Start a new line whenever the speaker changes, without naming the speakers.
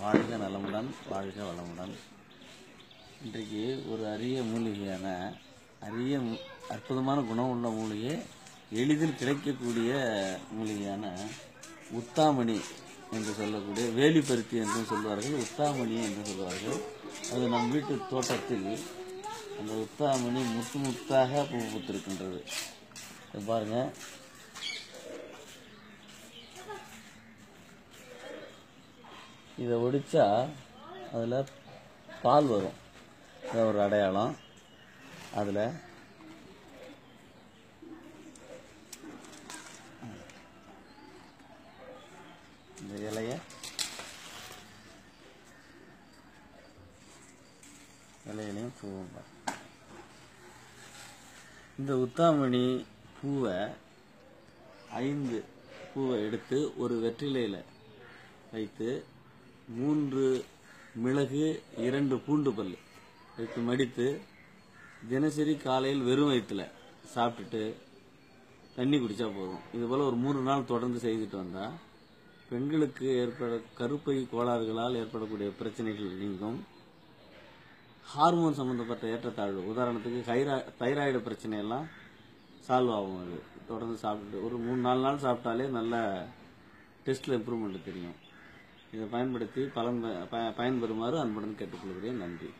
வாழ்க நலமுடன் வாழ்க வளமுடன். இன்றைக்கு ஒரு அரிய மூலிகையான அரிய அற்புதமான குணம் உள்ள மூலிகை எளிதில் கிடைக்கக்கூடிய மூலிகையான உத்தாமணி என்று சொல்லக்கூடிய வேலிப்பருத்தி என்றும் சொல்வார்கள் உத்தாமணி என்று சொல்வார்கள். அது நம் வீட்டு தோட்டத்தில் அந்த உத்தாமணி முத்து முத்தாக பூ பூத்திருக்கின்றது. பாருங்கள் இதை ஒடிச்சா அதில் பால் வரும். இதை ஒரு அடையாளம். அதில் இந்த இலைய இலையிலையும் பூவும் இந்த உத்தாமணி பூவை ஐந்து பூவை எடுத்து ஒரு வெற்றிலையில் வைத்து மூன்று மிளகு இரண்டு பூண்டு பல் வைத்து மடித்து தினசரி காலையில் வெறும் வயிற்றுல சாப்பிட்டுட்டு தண்ணி குடித்தா போதும். இதுபோல் ஒரு மூணு நாள் தொடர்ந்து செய்துட்டு வந்தால் பெண்களுக்கு ஏற்பட கருப்பை கோளாறுகளால் ஏற்படக்கூடிய பிரச்சனைகள் நீங்கும். ஹார்மோன் சம்பந்தப்பட்ட ஏற்றத்தாழ்வு. உதாரணத்துக்கு ஹைரா தைராய்டு பிரச்சனையெல்லாம் சால்வ் ஆகும் அது. தொடர்ந்து சாப்பிட்டு ஒரு மூணு நாலு நாள் சாப்பிட்டாலே நல்ல டெஸ்ட்டில் இம்ப்ரூவ்மெண்ட் தெரியும். இதை பயன்படுத்தி பலன் ப- ப- பயன்பெறுமாறு அன்புடன் கேட்டுக்கொள்கிறேன். நன்றி.